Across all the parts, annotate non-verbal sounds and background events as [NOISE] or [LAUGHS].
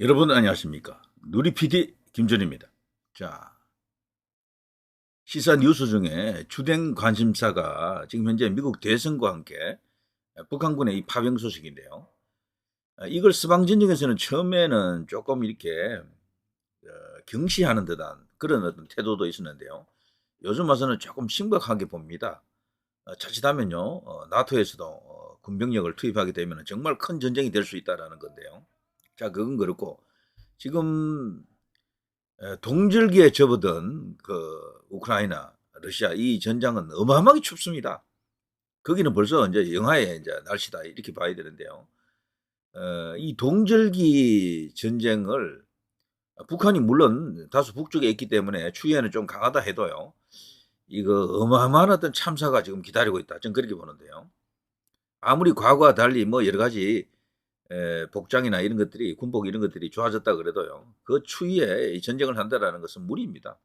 여러분 안녕하십니까? 누리 PD 김준입니다. 자, 시사 뉴스 중에 주된 관심사가 지금 현재 미국 대선과 함께 북한군의 이 파병 소식인데요. 이걸 서방진영에서는 처음에는 조금 이렇게 어, 경시하는 듯한 그런 어떤 태도도 있었는데요. 요즘 와서는 조금 심각하게 봅니다. 어, 자칫하면요, 어, 나토에서도 어, 군병력을 투입하게 되면 정말 큰 전쟁이 될 수 있다라는 건데요. 자, 그건 그렇고 지금 에, 동절기에 접어든 그 우크라이나, 러시아 이 전장은 어마어마하게 춥습니다. 거기는 벌써 이제 영하의 이제 날씨다 이렇게 봐야 되는데요. 어, 이 동절기 전쟁을 북한이 물론 다소 북쪽에 있기 때문에 추위에는 좀 강하다 해도요. 이거 어마어마한 어떤 참사가 지금 기다리고 있다. 저는 그렇게 보는데요. 아무리 과거와 달리 뭐 여러 가지 에, 복장이나 이런 것들이 군복 이런 것들이 좋아졌다 그래도요. 그 추위에 이 전쟁을 한다라는 것은 무리입니다.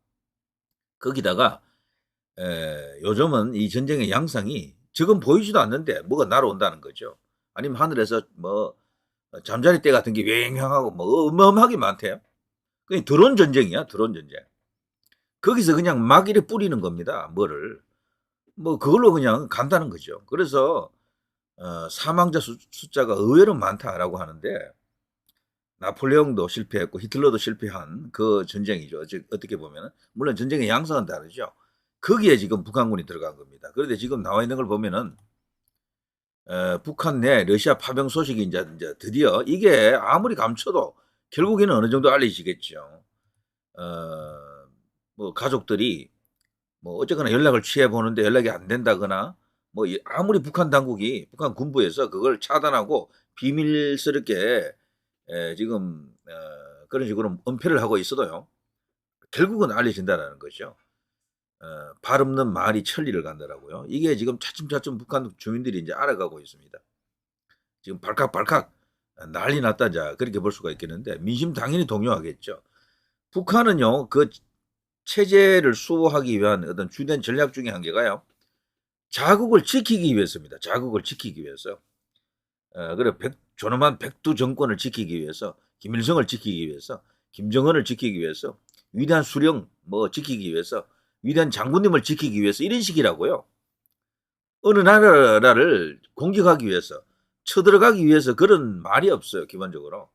거기다가 에, 요즘은 이 전쟁의 양상이 지금 보이지도 않는데 뭐가 날아온다는 거죠. 아니면 하늘에서 뭐 잠자리 때 같은 게 왱왱하고 뭐 어마어마하게 많대요. 그게 드론 전쟁이야, 드론 전쟁. 거기서 그냥 막 이래 뿌리는 겁니다. 뭐를. 뭐 그걸로 그냥 간다는 거죠. 그래서 어, 사망자 수, 숫자가 의외로 많다라고 하는데 나폴레옹도 실패했고 히틀러도 실패한 그 전쟁이죠. 즉 어떻게 보면 물론 전쟁의 양상은 다르죠. 거기에 지금 북한군이 들어간 겁니다. 그런데 지금 나와 있는 걸 보면은 어, 북한 내 러시아 파병 소식이 이제, 이제 드디어 이게 아무리 감춰도 결국에는 어느 정도 알려지겠죠. 어, 뭐 가족들이 뭐 어쨌거나 연락을 취해 보는데 연락이 안 된다거나 뭐 이- 아무리 북한 당국이 북한 군부에서 그걸 차단하고 비밀스럽게 에, 지금 어, 그런 식으로 은폐를 하고 있어도요. 결국은 알려진다라는 거죠. 어, 발 없는 말이 천리를 간다라고요. 이게 지금 차츰차츰 북한 주민들이 이제 알아가고 있습니다. 지금 발칵발칵 난리 났다 자 그렇게 볼 수가 있겠는데 민심 당연히 동요하겠죠. 북한은요 그 체제를 수호하기 위한 어떤 주된 전략 중에 한 개가요. 자국을 지키기 위해서입니다. 자국을 지키기 위해서. 어, 그래 백, 존엄한 백두 정권을 지키기 위해서, 김일성을 지키기 위해서, 김정은을 지키기 위해서, 위대한 수령 뭐 지키기 위해서, 위대한 장군님을 지키기 위해서 이런 식이라고요. 어느 나라를 공격하기 위해서, 쳐들어가기 위해서 그런 말이 없어요. 기본적으로.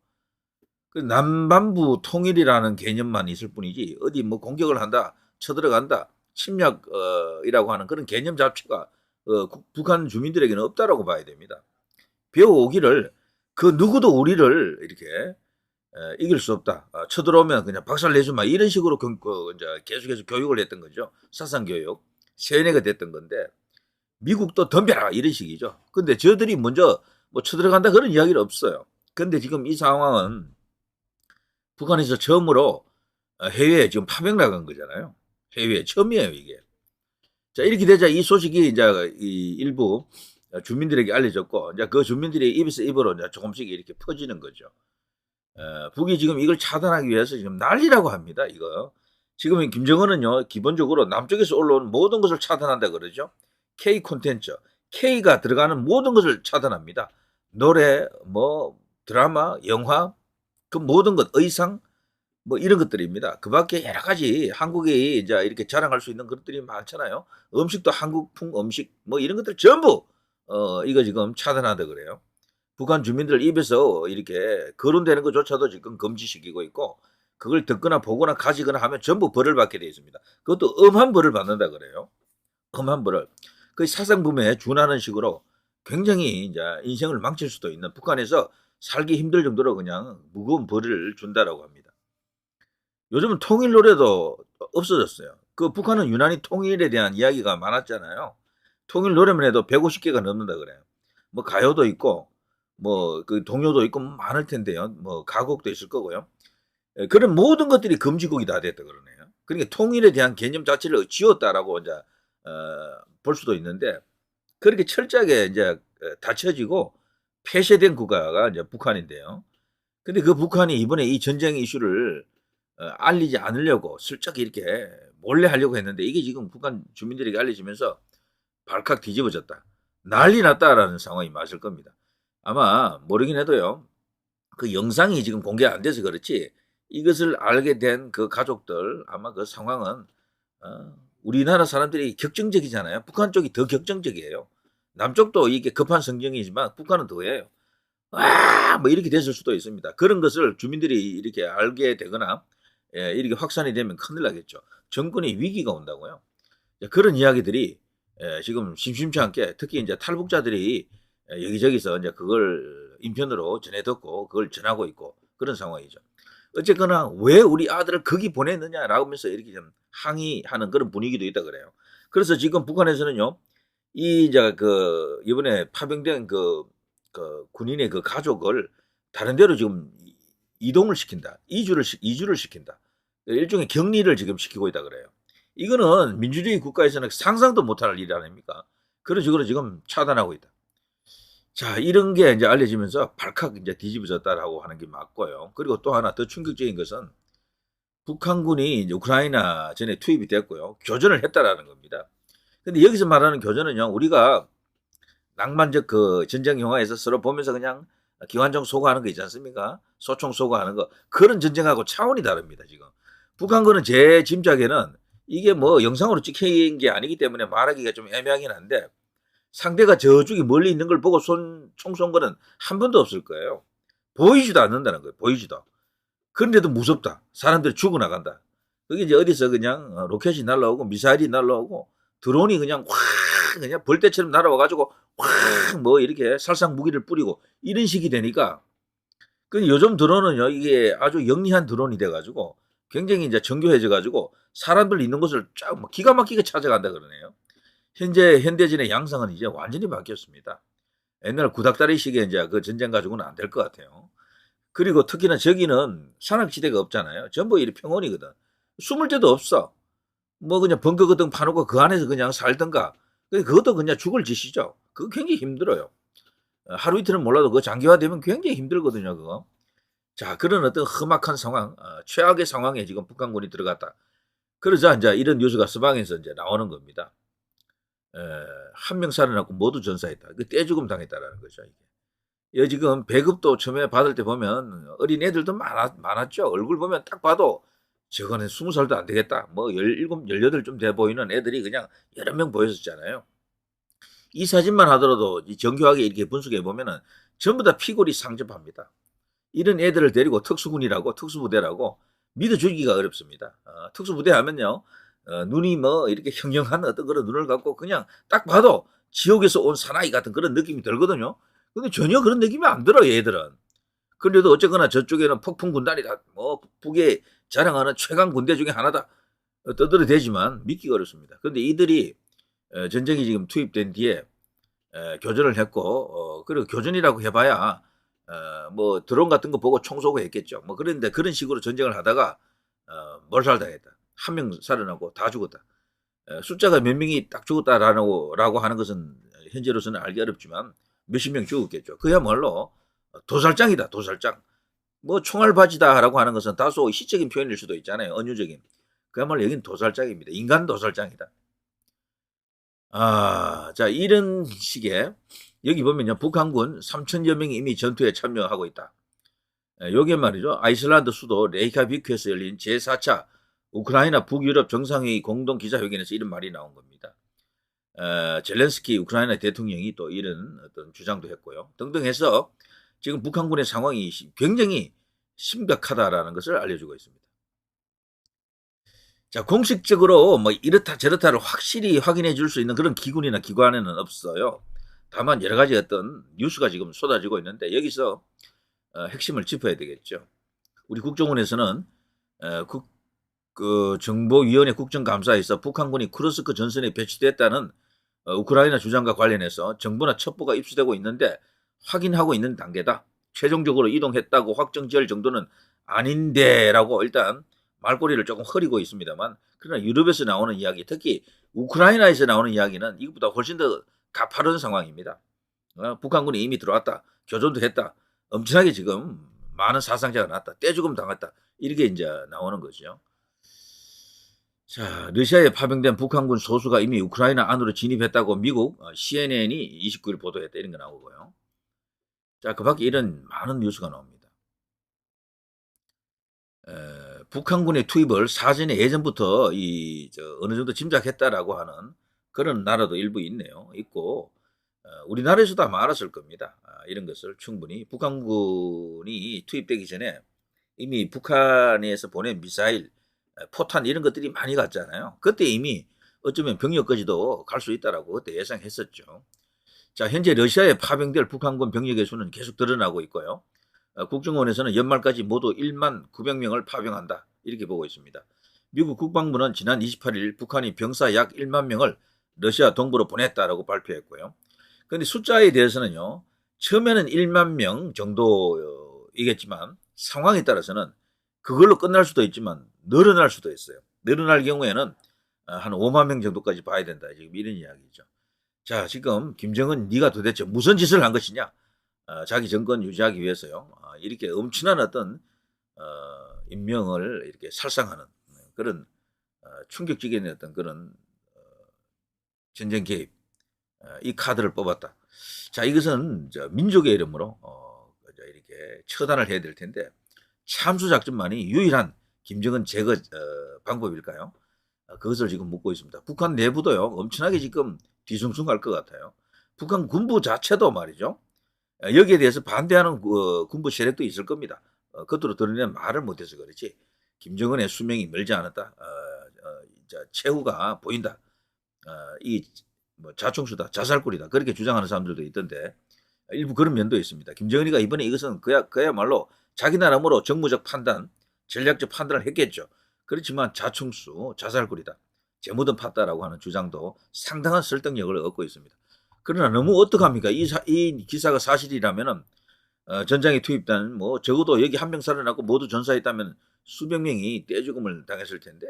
그 남반부 통일이라는 개념만 있을 뿐이지 어디 뭐 공격을 한다, 쳐들어간다, 침략이라고 하는 그런 개념 자체가 어, 국- 북한 주민들에게는 없다라고 봐야 됩니다. 배워오기를 그 누구도 우리를 이렇게 에, 이길 수 없다. 어, 쳐들어오면 그냥 박살 내주마 이런 식으로 경, 그, 계속해서 교육을 했던 거죠. 사상 교육 세뇌가 됐던 건데 미국도 덤벼라 이런 식이죠. 근데 저들이 먼저 뭐 쳐들어간다 그런 이야기는 없어요. 근데 지금 이 상황은 북한에서 처음으로 어, 해외에 지금 파병 나간 거잖아요. 해외에 처음이에요 이게. 자 이렇게 되자 이 소식이 이제 이 일부 주민들에게 알려졌고 이제 그 주민들이 입에서 입으로 이제 조금씩 이렇게 퍼지는 거죠. 어, 북이 지금 이걸 차단하기 위해서 지금 난리라고 합니다. 이거 지금 김정은은요 기본적으로 남쪽에서 올라오는 모든 것을 차단한다 그러죠. K 콘텐츠 K가 들어가는 모든 것을 차단합니다. 노래, 뭐 드라마, 영화, 그 모든 것 의상 뭐 이런 것들입니다. 그 밖에 여러 가지 한국이 이제 이렇게 자랑할 수 있는 것들이 많잖아요. 음식도 한국풍 음식 뭐 이런 것들 전부 어 이거 지금 차단하다 그래요. 북한 주민들 입에서 이렇게 거론되는 것조차도 지금 금지시키고 있고 그걸 듣거나 보거나 가지거나 하면 전부 벌을 받게 되어 있습니다. 그것도 엄한 벌을 받는다 그래요. 엄한 벌을. 그 사상부에 준하는 식으로 굉장히 이제 인생을 망칠 수도 있는 북한에서 살기 힘들 정도로 그냥 무거운 벌을 준다라고 합니다. 요즘은 통일 노래도 없어졌어요. 그 북한은 유난히 통일에 대한 이야기가 많았잖아요. 통일 노래만 해도 150개가 넘는다 그래요. 뭐 가요도 있고 뭐 그 동요도 있고 많을 텐데요. 뭐 가곡도 있을 거고요. 예, 그런 모든 것들이 금지곡이 다 됐다 그러네요. 그러니까 통일에 대한 개념 자체를 지웠다라고 이제 어, 볼 수도 있는데 그렇게 철저하게 이제 어, 닫혀지고 폐쇄된 국가가 이제 북한인데요. 근데 그 북한이 이번에 이 전쟁 이슈를 어, 알리지 않으려고 슬쩍 이렇게 몰래 하려고 했는데 이게 지금 북한 주민들에게 알려지면서 발칵 뒤집어졌다. 난리 났다라는 상황이 맞을 겁니다. 아마 모르긴 해도요. 그 영상이 지금 공개 안 돼서 그렇지 이것을 알게 된 그 가족들 아마 그 상황은 어, 우리나라 사람들이 격정적이잖아요. 북한 쪽이 더 격정적이에요. 남쪽도 이게 급한 성경이지만 북한은 더해요. 아, 뭐 이렇게 됐을 수도 있습니다. 그런 것을 주민들이 이렇게 알게 되거나 예, 이렇게 확산이 되면 큰일 나겠죠. 정권의 위기가 온다고요. 그런 이야기들이 예, 지금 심심치 않게 특히 이제 탈북자들이 예, 여기저기서 이제 그걸 인편으로 전해 듣고 그걸 전하고 있고 그런 상황이죠. 어쨌거나 왜 우리 아들을 거기 보냈느냐라고 하면서 이렇게 좀 항의하는 그런 분위기도 있다 그래요. 그래서 지금 북한에서는요, 이 이제 그 이번에 파병된 그, 그 군인의 그 가족을 다른 데로 지금 이동을 시킨다. 이주를 이주를 시킨다. 일종의 격리를 지금 시키고 있다 그래요. 이거는 민주주의 국가에서는 상상도 못할 일 아닙니까? 그런 식으로 지금 차단하고 있다. 자, 이런 게 이제 알려지면서 발칵 이제 뒤집어졌다라고 하는 게 맞고요. 그리고 또 하나 더 충격적인 것은 북한군이 우크라이나 전에 투입이 됐고요. 교전을 했다라는 겁니다. 근데 여기서 말하는 교전은요, 우리가 낭만적 그 전쟁 영화에서 서로 보면서 그냥 기관총 소거하는 거 있지 않습니까? 소총 소거하는 거. 그런 전쟁하고 차원이 다릅니다, 지금. 북한군은 제 짐작에는 이게 뭐 영상으로 찍힌 게 아니기 때문에 말하기가 좀 애매하긴 한데 상대가 저쪽이 멀리 있는 걸 보고 손, 총쏜 거는 한 번도 없을 거예요. 보이지도 않는다는 거예요. 보이지도. 그런데도 무섭다. 사람들이 죽어나간다. 그게 이제 어디서 그냥 어, 로켓이 날라오고 미사일이 날라오고 드론이 그냥 확 그냥 벌떼처럼 날아와가지고 확 뭐 이렇게 살상 무기를 뿌리고 이런 식이 되니까 그 요즘 드론은요 이게 아주 영리한 드론이 돼가지고 굉장히 이제 정교해져가지고 사람들 있는 곳을 쫙 기가 막히게 찾아간다 그러네요. 현재 현대진의 양상은 이제 완전히 바뀌었습니다. 옛날 구닥다리식의 이제 그 전쟁 가지고는 안 될 것 같아요. 그리고 특히나 저기는 산악지대가 없잖아요. 전부 이 평원이거든. 숨을 데도 없어. 뭐 그냥 벙커 같은 파놓고 그 안에서 그냥 살던가. 그것도 그냥 죽을 짓이죠. 그거 굉장히 힘들어요. 하루 이틀은 몰라도 그 장기화되면 굉장히 힘들거든요. 그거. 자 그런 어떤 험악한 상황, 어, 최악의 상황에 지금 북한군이 들어갔다. 그러자 이제 이런 뉴스가 서방에서 이제 나오는 겁니다. 한 명 살아났고 모두 전사했다. 그 떼죽음 당했다라는 거죠. 이게. 여 지금 배급도 처음에 받을 때 보면 어린 애들도 많았, 많았죠. 얼굴 보면 딱 봐도 저거는 스무 살도 안 되겠다. 뭐 열일곱, 열여덟 좀돼 보이는 애들이 그냥 여러 명 보였었잖아요. 이 사진만 하더라도 정교하게 이렇게 분석해 보면은 전부 다 피골이 상접합니다. 이런 애들을 데리고 특수군이라고 특수부대라고 믿어주기가 어렵습니다. 어, 특수부대 하면요. 어, 눈이 뭐 이렇게 형형한 어떤 그런 눈을 갖고 그냥 딱 봐도 지옥에서 온 사나이 같은 그런 느낌이 들거든요. 근데 전혀 그런 느낌이 안 들어, 얘들은. 그런데도 어쨌거나 저쪽에는 폭풍 군단이다. 뭐, 북에 자랑하는 최강 군대 중에 하나다. 떠들어 대지만 믿기가 어렵습니다. 그런데 이들이 전쟁이 지금 투입된 뒤에 교전을 했고, 어, 그리고 교전이라고 해봐야, 어, 뭐, 드론 같은 거 보고 총 쏘고 했겠죠. 뭐, 그런데 그런 식으로 전쟁을 하다가, 어, 몰살당했다. 한 명 살아나고 다 죽었다. 숫자가 몇 명이 딱 죽었다라고 라고 하는 것은 현재로서는 알기 어렵지만 몇십 명 죽었겠죠. 그야말로 도살장이다, 도살장. 뭐 총알바지다라고 하는 것은 다소 시적인 표현일 수도 있잖아요. 은유적인. 그야말로 여긴 도살장입니다. 인간 도살장이다. 아, 자, 이런 식의, 여기 보면요. 북한군 3천여 명이 이미 전투에 참여하고 있다. 요게 말이죠. 아이슬란드 수도 레이카비크에서 열린 제4차 우크라이나 북유럽 정상회의 공동 기자회견에서 이런 말이 나온 겁니다. 어, 젤렌스키 우크라이나 대통령이 또 이런 어떤 주장도 했고요. 등등 해서 지금 북한군의 상황이 굉장히 심각하다라는 것을 알려주고 있습니다. 자, 공식적으로 뭐 이렇다 저렇다를 확실히 확인해 줄 수 있는 그런 기군이나 기관에는 없어요. 다만 여러 가지 어떤 뉴스가 지금 쏟아지고 있는데 여기서 어, 핵심을 짚어야 되겠죠. 우리 국정원에서는 어, 국, 그 정보위원회 국정감사에서 북한군이 크루스크 전선에 배치됐다는 어, 우크라이나 주장과 관련해서 정부나 첩보가 입수되고 있는데 확인하고 있는 단계다. 최종적으로 이동했다고 확정 지을 정도는 아닌데라고 일단 말꼬리를 조금 흐리고 있습니다만 그러나 유럽에서 나오는 이야기 특히 우크라이나에서 나오는 이야기는 이것보다 훨씬 더 가파른 상황입니다. 어, 북한군이 이미 들어왔다. 교전도 했다. 엄청나게 지금 많은 사상자가 났다. 떼죽음 당했다. 이렇게 이제 나오는 거죠. 자, 러시아에 파병된 북한군 소수가 이미 우크라이나 안으로 진입했다고 미국 CNN이 어, 29일 보도했다 이런 거 나오고요. 자, 그 밖에 이런 많은 뉴스가 나옵니다. 에, 북한군의 투입을 사전에 예전부터 이 저 어느 정도 짐작했다라고 하는 그런 나라도 일부 있네요. 있고 어, 우리나라에서도 아마 알았을 겁니다. 아, 이런 것을 충분히 북한군이 투입되기 전에 이미 북한에서 보낸 미사일, 에, 포탄 이런 것들이 많이 갔잖아요. 그때 이미 어쩌면 병력까지도 갈 수 있다라고 그때 예상했었죠. 자, 현재 러시아에 파병될 북한군 병력의 수는 계속 늘어나고 있고요. 어, 국정원에서는 연말까지 모두 1만 900명을 파병한다. 이렇게 보고 있습니다. 미국 국방부는 지난 28일 북한이 병사 약 1만 명을 러시아 동부로 보냈다라고 발표했고요. 그런데 숫자에 대해서는요. 처음에는 1만 명 정도이겠지만 상황에 따라서는 그걸로 끝날 수도 있지만 늘어날 수도 있어요. 늘어날 경우에는 어, 한 5만 명 정도까지 봐야 된다. 지금 이런 이야기죠. 자, 지금 김정은 네가 도대체 무슨 짓을 한 것이냐? 어, 자기 정권 유지하기 위해서요. 어, 이렇게 엄청난 어떤 어, 인명을 이렇게 살상하는 그런 어, 충격적인 어떤 그런 어, 전쟁 개입 어, 이 카드를 뽑았다. 자, 이것은 저 민족의 이름으로 어, 저 이렇게 처단을 해야 될 텐데 참수 작전만이 유일한 김정은 제거 어, 방법일까요? 어, 그것을 지금 묻고 있습니다. 북한 내부도요 엄청나게 지금 뒤숭숭 갈 것 같아요. 북한 군부 자체도 말이죠. 어, 여기에 대해서 반대하는 그, 군부 세력도 있을 겁니다. 어, 겉으로 드러내는 말을 못해서 그렇지. 김정은의 수명이 멀지 않았다. 어, 어, 자, 최후가 보인다. 어, 이뭐 자충수다, 자살골이다. 그렇게 주장하는 사람들도 있던데 일부 그런 면도 있습니다. 김정은이가 이번에 이것은 그야 그야말로 자기 나름으로 정무적 판단, 전략적 판단을 했겠죠. 그렇지만 자충수, 자살골이다. 재무든 팠다라고 하는 주장도 상당한 설득력을 얻고 있습니다. 그러나 너무 어떡합니까? 이, 사- 이 기사가 사실이라면은 어, 전장에 투입된 뭐 적어도 여기 한 명 살아나고 모두 전사했다면 수백 명이 떼죽음을 당했을 텐데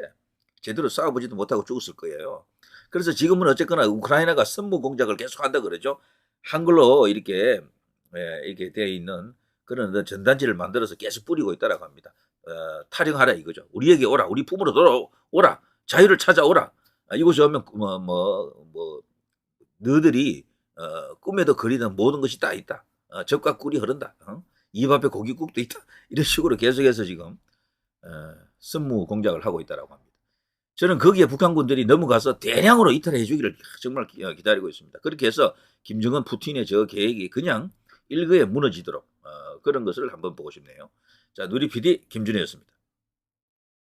제대로 싸워보지도 못하고 죽었을 거예요. 그래서 지금은 어쨌거나 우크라이나가 선무 공작을 계속한다 그러죠. 한글로 이렇게 예, 이렇게 되어 있는 그런 어떤 전단지를 만들어서 계속 뿌리고 있다라고 합니다. 어, 타령하라 이거죠. 우리에게 오라, 우리 품으로 돌아오라, 자유를 찾아오라. 아, 이곳에 오면 뭐뭐 뭐 너들이 어, 꿈에도 그리던 모든 것이 다 있다. 어, 젖과 꿀이 흐른다. 어? 입 앞에 고깃국도 있다. [LAUGHS] 이런 식으로 계속해서 지금 어, 선무 공작을 하고 있다라고 합니다. 저는 거기에 북한군들이 넘어가서 대량으로 이탈해 주기를 정말 기- 어, 기다리고 있습니다. 그렇게 해서 김정은 푸틴의 저 계획이 그냥 일거에 무너지도록 어, 그런 것을 한번 보고 싶네요. 자, 누리 PD 김준혜였습니다.